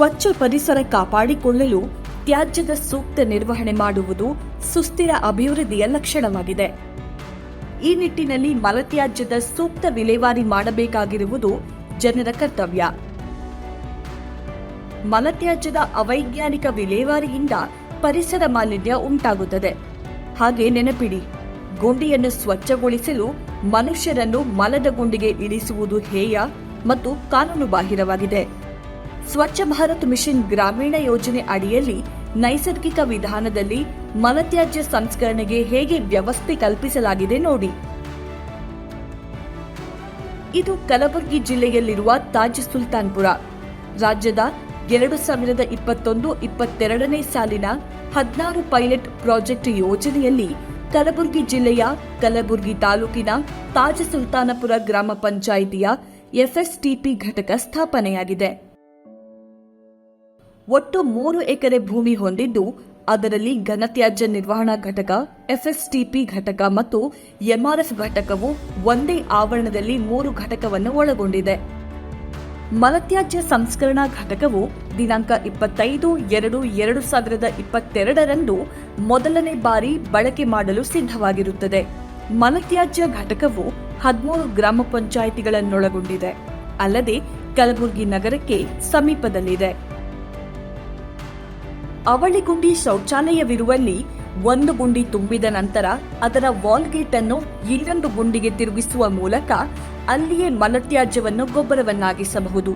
ಸ್ವಚ್ಛ ಪರಿಸರ ಕಾಪಾಡಿಕೊಳ್ಳಲು ತ್ಯಾಜ್ಯದ ಸೂಕ್ತ ನಿರ್ವಹಣೆ ಮಾಡುವುದು ಸುಸ್ಥಿರ ಅಭಿವೃದ್ಧಿಯ ಲಕ್ಷಣವಾಗಿದೆ. ಈ ನಿಟ್ಟಿನಲ್ಲಿ ಮಲತ್ಯಾಜ್ಯದ ಸೂಕ್ತ ವಿಲೇವಾರಿ ಮಾಡಬೇಕಾಗಿರುವುದು ಜನರ ಕರ್ತವ್ಯ. ಮಲತ್ಯಾಜ್ಯದ ಅವೈಜ್ಞಾನಿಕ ವಿಲೇವಾರಿಯಿಂದ ಪರಿಸರ ಮಾಲಿನ್ಯ ಉಂಟಾಗುತ್ತದೆ. ಹಾಗೆ ನೆನಪಿಡಿ, ಗುಂಡಿಯನ್ನು ಸ್ವಚ್ಛಗೊಳಿಸಲು ಮನುಷ್ಯರನ್ನು ಮಲದ ಗುಂಡಿಗೆ ಇಳಿಸುವುದು ಹೇಯ ಮತ್ತು ಕಾನೂನುಬಾಹಿರವಾಗಿದೆ. ಸ್ವಚ್ಛ ಭಾರತ್ ಮಿಷನ್ ಗ್ರಾಮೀಣ ಯೋಜನೆ ಅಡಿಯಲ್ಲಿ ನೈಸರ್ಗಿಕ ವಿಧಾನದಲ್ಲಿ ಮಲತ್ಯಾಜ್ಯ ಸಂಸ್ಕರಣೆಗೆ ಹೇಗೆ ವ್ಯವಸ್ಥೆ ಕಲ್ಪಿಸಲಾಗಿದೆ ನೋಡಿ. ಇದು ಕಲಬುರಗಿ ಜಿಲ್ಲೆಯಲ್ಲಿರುವ ತಾಜ್ ಸುಲ್ತಾನ್ಪುರ. ರಾಜ್ಯದ ಎರಡು ಸಾವಿರದ ಇಪ್ಪತ್ತೊಂದು ಇಪ್ಪತ್ತೆರಡನೇ ಸಾಲಿನ ಹದಿನಾರು ಪೈಲಟ್ ಪ್ರಾಜೆಕ್ಟ್ ಯೋಜನೆಯಲ್ಲಿ ಕಲಬುರಗಿ ಜಿಲ್ಲೆಯ ಕಲಬುರಗಿ ತಾಲೂಕಿನ ತಾಜ್ ಸುಲ್ತಾನಪುರ ಗ್ರಾಮ ಪಂಚಾಯಿತಿಯ ಎಫ್ಎಸ್ಟಿಪಿ ಘಟಕ ಸ್ಥಾಪನೆಯಾಗಿದೆ. ಒಟ್ಟು ಮೂರು ಎಕರೆ ಭೂಮಿ ಹೊಂದಿದ್ದು, ಅದರಲ್ಲಿ ಘನತ್ಯಾಜ್ಯ ನಿರ್ವಹಣಾ ಘಟಕ ಎಫ್ಎಸ್ಟಿಪಿ ಘಟಕ ಮತ್ತು ಎಂಆರ್ಎಫ್ ಘಟಕವು ಒಂದೇ ಆವರಣದಲ್ಲಿ ಮೂರು ಘಟಕವನ್ನು ಒಳಗೊಂಡಿದೆ. ಮಲತ್ಯಾಜ್ಯ ಸಂಸ್ಕರಣಾ ಘಟಕವು ದಿನಾಂಕ ಇಪ್ಪತ್ತೈದು ಎರಡು ಎರಡು ಸಾವಿರದ ಇಪ್ಪತ್ತೆರಡರಂದು ಮೊದಲನೇ ಬಾರಿ ಬಳಕೆ ಮಾಡಲು ಸಿದ್ಧವಾಗಿರುತ್ತದೆ. ಮಲತ್ಯಾಜ್ಯ ಘಟಕವು ಹದಿಮೂರು ಗ್ರಾಮ ಪಂಚಾಯಿತಿಗಳನ್ನೊಳಗೊಂಡಿದೆ. ಅಲ್ಲದೆ ಕಲಬುರಗಿ ನಗರಕ್ಕೆ ಸಮೀಪದಲ್ಲಿದೆ. ಅವಳಿಗುಂಡಿ ಶೌಚಾಲಯವಿರುವಲ್ಲಿ ಒಂದು ಗುಂಡಿ ತುಂಬಿದ ನಂತರ ಅದರ ವಾಲ್ಗೇಟ್ ಅನ್ನು ಇನ್ನೊಂದು ಗುಂಡಿಗೆ ತಿರುಗಿಸುವ ಮೂಲಕ ಅಲ್ಲಿಯೇ ಮಲತ್ಯಾಜ್ಯವನ್ನು ಗೊಬ್ಬರವನ್ನಾಗಿಸಬಹುದು.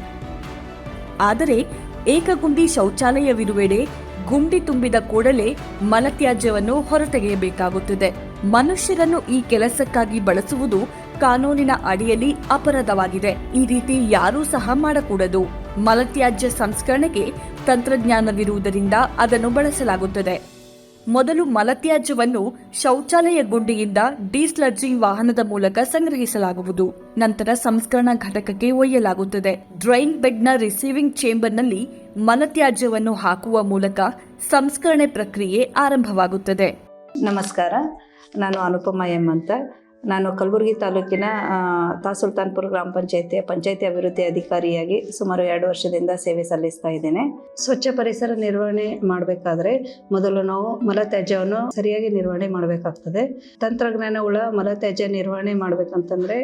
ಆದರೆ ಏಕಗುಂಡಿ ಶೌಚಾಲಯವಿರುವೆಡೆ ಗುಂಡಿ ತುಂಬಿದ ಕೂಡಲೇ ಮಲತ್ಯಾಜ್ಯವನ್ನು ಹೊರತೆಗೆಯಬೇಕಾಗುತ್ತದೆ. ಮನುಷ್ಯರನ್ನು ಈ ಕೆಲಸಕ್ಕಾಗಿ ಬಳಸುವುದು ಕಾನೂನಿನ ಅಡಿಯಲ್ಲಿ ಅಪರಾಧವಾಗಿದೆ. ಈ ರೀತಿ ಯಾರೂ ಸಹ ಮಾಡಕೂಡದು. ಮಲತ್ಯಾಜ್ಯ ಸಂಸ್ಕರಣೆಗೆ ತಂತ್ರಜ್ಞಾನವಿರುವುದರಿಂದ ಅದನ್ನು ಬಳಸಲಾಗುತ್ತದೆ. ಮೊದಲು ಮಲತ್ಯಾಜ್ಯವನ್ನು ಶೌಚಾಲಯ ಗುಂಡಿಯಿಂದ ಡಿಸ್ಲರ್ಜಿ ವಾಹನದ ಮೂಲಕ ಸಂಗ್ರಹಿಸಲಾಗುವುದು. ನಂತರ ಸಂಸ್ಕರಣಾ ಘಟಕಕ್ಕೆ ಒಯ್ಯಲಾಗುತ್ತದೆ. ಡ್ರೈನ್ ಬೆಡ್ನ ರಿಸೀವಿಂಗ್ ಚೇಂಬರ್ನಲ್ಲಿ ಮಲತ್ಯಾಜ್ಯವನ್ನು ಹಾಕುವ ಮೂಲಕ ಸಂಸ್ಕರಣೆ ಪ್ರಕ್ರಿಯೆ ಆರಂಭವಾಗುತ್ತದೆ. ನಮಸ್ಕಾರ. ನಾನು ಅನುಪಮ ಎಂ ಅಂತ. ನಾನು ಕಲಬುರಗಿ ತಾಲೂಕಿನ ತಾಸುಲ್ತಾನ್ಪುರ್ ಗ್ರಾಮ ಪಂಚಾಯತಿಯ ಪಂಚಾಯತಿ ಅಭಿವೃದ್ಧಿ ಅಧಿಕಾರಿಯಾಗಿ ಸುಮಾರು ಎರಡು ವರ್ಷದಿಂದ ಸೇವೆ ಸಲ್ಲಿಸ್ತಾ ಇದ್ದೇನೆ. ಸ್ವಚ್ಛ ಪರಿಸರ ನಿರ್ವಹಣೆ ಮಾಡಬೇಕಾದ್ರೆ ಮೊದಲು ನಾವು ಮಲತ್ಯಾಜ್ಯವನ್ನು ಸರಿಯಾಗಿ ನಿರ್ವಹಣೆ ಮಾಡಬೇಕಾಗ್ತದೆ. ತಂತ್ರಜ್ಞಾನವುಳ್ಳ ಮಲತ್ಯಾಜ್ಯ ನಿರ್ವಹಣೆ ಮಾಡಬೇಕಂತಂದ್ರೆ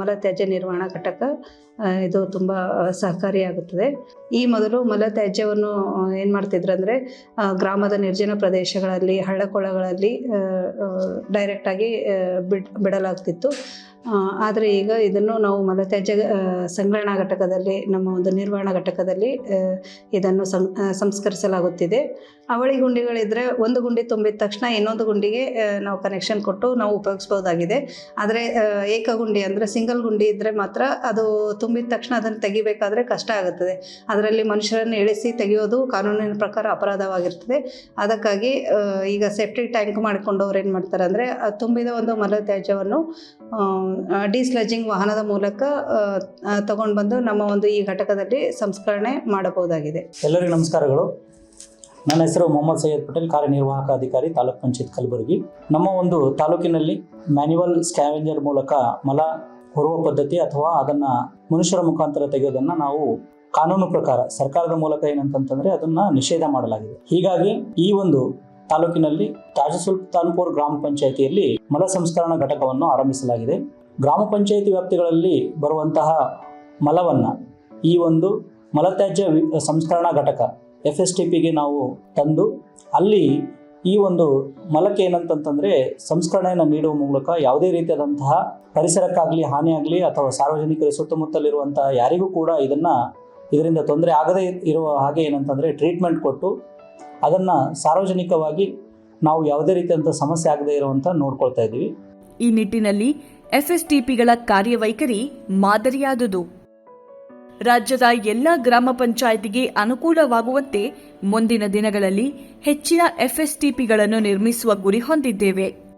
ಮಲತ್ಯಾಜ್ಯ ನಿರ್ವಹಣಾ ಘಟಕ ಇದು ತುಂಬ ಸಹಕಾರಿಯಾಗುತ್ತದೆ ಈ ಮೊದಲು ಮಲತ್ಯಾಜ್ಯವನ್ನು ಏನು ಮಾಡ್ತಿದ್ರು ಅಂದರೆ ಗ್ರಾಮದ ನಿರ್ಜನ ಪ್ರದೇಶಗಳಲ್ಲಿ, ಹಳ್ಳಕೊಳ್ಳಗಳಲ್ಲಿ ಡೈರೆಕ್ಟಾಗಿ ಬಿಡ್ la actitud. ಆದರೆ ಈಗ ಇದನ್ನು ನಾವು ಮಲತ್ಯಾಜ್ಯ ಸಂಗ್ರಹಣಾ ಘಟಕದಲ್ಲಿ, ನಮ್ಮ ಒಂದು ನಿರ್ವಹಣಾ ಘಟಕದಲ್ಲಿ ಇದನ್ನು ಸಂಸ್ಕರಿಸಲಾಗುತ್ತಿದೆ. ಅವಳಿ ಗುಂಡಿಗಳಿದ್ದರೆ ಒಂದು ಗುಂಡಿ ತುಂಬಿದ ತಕ್ಷಣ ಇನ್ನೊಂದು ಗುಂಡಿಗೆ ನಾವು ಕನೆಕ್ಷನ್ ಕೊಟ್ಟು ನಾವು ಉಪಯೋಗಿಸ್ಬೋದಾಗಿದೆ. ಆದರೆ ಏಕ ಗುಂಡಿ ಅಂದರೆ ಸಿಂಗಲ್ ಗುಂಡಿ ಇದ್ದರೆ ಮಾತ್ರ ಅದು ತುಂಬಿದ ತಕ್ಷಣ ಅದನ್ನು ತೆಗಿಬೇಕಾದ್ರೆ ಕಷ್ಟ ಆಗುತ್ತದೆ. ಅದರಲ್ಲಿ ಮನುಷ್ಯರನ್ನು ಇಳಿಸಿ ತೆಗೆಯೋದು ಕಾನೂನಿನ ಪ್ರಕಾರ ಅಪರಾಧವಾಗಿರ್ತದೆ. ಅದಕ್ಕಾಗಿ ಈಗ ಸೇಫ್ಟಿ ಟ್ಯಾಂಕ್ ಮಾಡಿಕೊಂಡವ್ರು ಏನು ಮಾಡ್ತಾರೆ ಅಂದರೆ ತುಂಬಿದ ಒಂದು ಮಲತ್ಯಾಜ್ಯವನ್ನು ಡಿಸ್ಲಜಿಂಗ್ ವಾಹನದ ಮೂಲಕ ತಗೊಂಡು ಬಂದು ನಮ್ಮ ಒಂದು ಈ ಘಟಕದಲ್ಲಿ ಸಂಸ್ಕರಣೆ ಮಾಡಬಹುದಾಗಿದೆ. ಎಲ್ಲರಿಗೂ ನಮಸ್ಕಾರಗಳು. ನನ್ನ ಹೆಸರು ಮೊಹಮ್ಮದ್ ಸೈಯದ್ ಪಟೇಲ್, ಕಾರ್ಯನಿರ್ವಾಹಕ ಅಧಿಕಾರಿ, ತಾಲೂಕ್ ಪಂಚಾಯತ್ ಕಲಬುರಗಿ. ನಮ್ಮ ಒಂದು ತಾಲೂಕಿನಲ್ಲಿ ಮ್ಯಾನ್ಯುವಲ್ ಸ್ಕ್ಯಾವೆಂಜರ್ ಮೂಲಕ ಮಲ ಹೊರುವ ಪದ್ಧತಿ ಅಥವಾ ಅದನ್ನು ಮನುಷ್ಯರ ಮುಖಾಂತರ ತೆಗೆಯೋದನ್ನು ನಾವು ಕಾನೂನು ಪ್ರಕಾರ ಸರ್ಕಾರದ ಮೂಲಕ ಏನಂತಂತಂದ್ರೆ ಅದನ್ನ ನಿಷೇಧ ಮಾಡಲಾಗಿದೆ. ಹೀಗಾಗಿ ಈ ಒಂದು ತಾಲೂಕಿನಲ್ಲಿ ತಾಜ ಸುಲ್ತಾನ್ಪುರ್ ಗ್ರಾಮ ಪಂಚಾಯಿತಿಯಲ್ಲಿ ಮಲ ಸಂಸ್ಕರಣಾ ಘಟಕವನ್ನು ಆರಂಭಿಸಲಾಗಿದೆ. ಗ್ರಾಮ ಪಂಚಾಯಿತಿ ವ್ಯಾಪ್ತಿಗಳಲ್ಲಿ ಬರುವಂತಹ ಮಲವನ್ನ ಈ ಒಂದು ಮಲತ್ಯಾಜ್ಯ ಸಂಸ್ಕರಣಾ ಘಟಕ ಎಫ್ ಎಸ್ ಟಿ ಪಿಗೆ ನಾವು ತಂದು ಅಲ್ಲಿ ಈ ಒಂದು ಮಲಕ್ಕೆ ಏನಂತಂತಂದ್ರೆ ಸಂಸ್ಕರಣೆಯನ್ನು ನೀಡುವ ಮೂಲಕ ಯಾವುದೇ ರೀತಿಯಾದಂತಹ ಪರಿಸರಕ್ಕಾಗಲಿ, ಹಾನಿಯಾಗಲಿ ಅಥವಾ ಸಾರ್ವಜನಿಕರ ಸುತ್ತಮುತ್ತಲಿರುವಂತಹ ಯಾರಿಗೂ ಕೂಡ ಇದನ್ನ ಇದರಿಂದ ತೊಂದರೆ ಆಗದೇ ಇರುವ ಹಾಗೆ ಏನಂತಂದ್ರೆ ಟ್ರೀಟ್ಮೆಂಟ್ ಕೊಟ್ಟು ಅದನ್ನ ಸಾರ್ವಜನಿಕವಾಗಿ ನಾವು ಯಾವುದೇ ರೀತಿಯಾದಂಥ ಸಮಸ್ಯೆ ಆಗದೇ ಇರುವಂತ ನೋಡ್ಕೊಳ್ತಾ ಇದ್ದೀವಿ. ಈ ನಿಟ್ಟಿನಲ್ಲಿ ಎಫ್ಎಸ್ಟಿಪಿಗಳ ಕಾರ್ಯವೈಖರಿ ಮಾದರಿಯಾದುದು. ರಾಜ್ಯದ ಎಲ್ಲ ಗ್ರಾಮ ಪಂಚಾಯಿತಿಗೆ ಅನುಕೂಲವಾಗುವಂತೆ ಮುಂದಿನ ದಿನಗಳಲ್ಲಿ ಹೆಚ್ಚಿನ ಎಫ್ಎಸ್ಟಿಪಿಗಳನ್ನು ನಿರ್ಮಿಸುವ ಗುರಿ ಹೊಂದಿದ್ದೇವೆ.